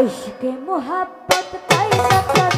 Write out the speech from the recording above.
इश्क मोहब्बत का